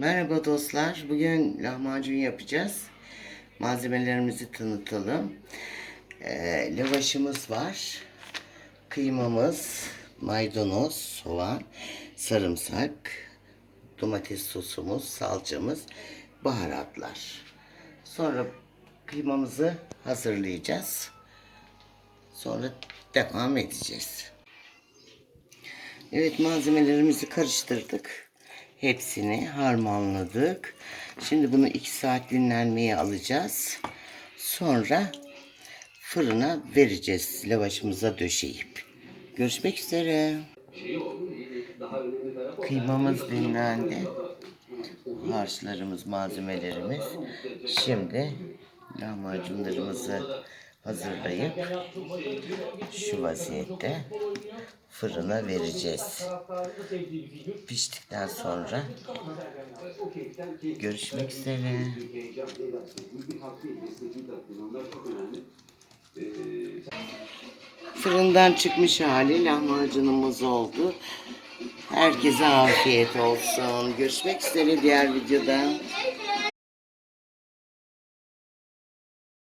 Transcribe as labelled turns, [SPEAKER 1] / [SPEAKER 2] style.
[SPEAKER 1] Merhaba dostlar. Bugün lahmacun yapacağız. Malzemelerimizi tanıtalım. Ee, lavaşımız var. Kıymamız, maydanoz, soğan, sarımsak, domates sosumuz, salçamız, baharatlar. Sonra kıymamızı hazırlayacağız. Sonra devam edeceğiz. Evet malzemelerimizi karıştırdık. Hepsini harmanladık. Şimdi bunu 2 saat dinlenmeye alacağız. Sonra fırına vereceğiz lavaşımıza döşeyip. Görüşmek üzere. Kıymamız dinlendi. Harçlarımız, malzemelerimiz. Şimdi lahmacunlarımızı hazırlayıp şu vaziyette fırına vereceğiz. Piştikten sonra görüşmek üzere. Fırından çıkmış hali lahmacunumuz oldu. Herkese afiyet olsun. Görüşmek üzere diğer videoda.